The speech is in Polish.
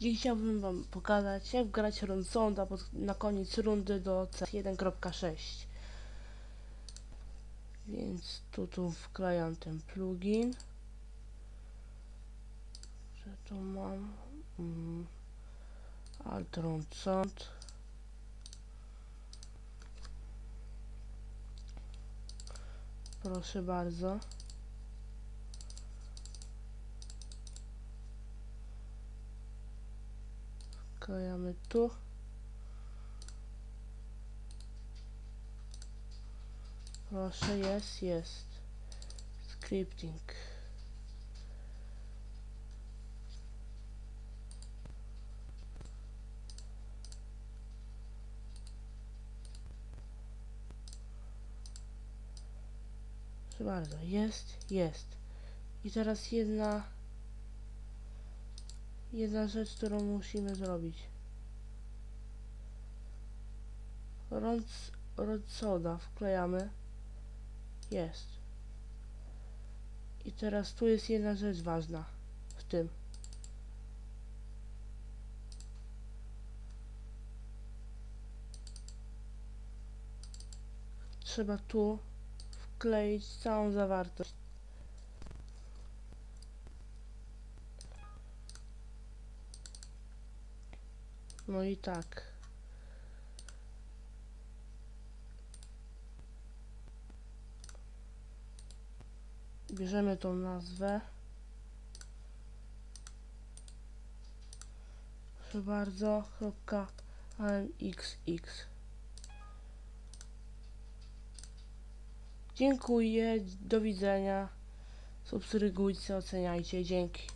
Dziś chciałbym wam pokazać jak grać Ronsonda pod, na koniec rundy do C1.6 Więc tu, tu wklejam ten plugin. Że tu mam mm, Alt Ronsond Proszę bardzo Wklejamy tu. Proszę, jest, jest. Scripting. Proszę bardzo, jest, jest. I teraz jedna jedna rzecz, którą musimy zrobić. Rąc, soda wklejamy. Jest. I teraz tu jest jedna rzecz ważna w tym. Trzeba tu wkleić całą zawartość. No i tak. Bierzemy tą nazwę. Proszę bardzo, kropka AMXX. Dziękuję, do widzenia. Subskrybujcie, oceniajcie, dzięki.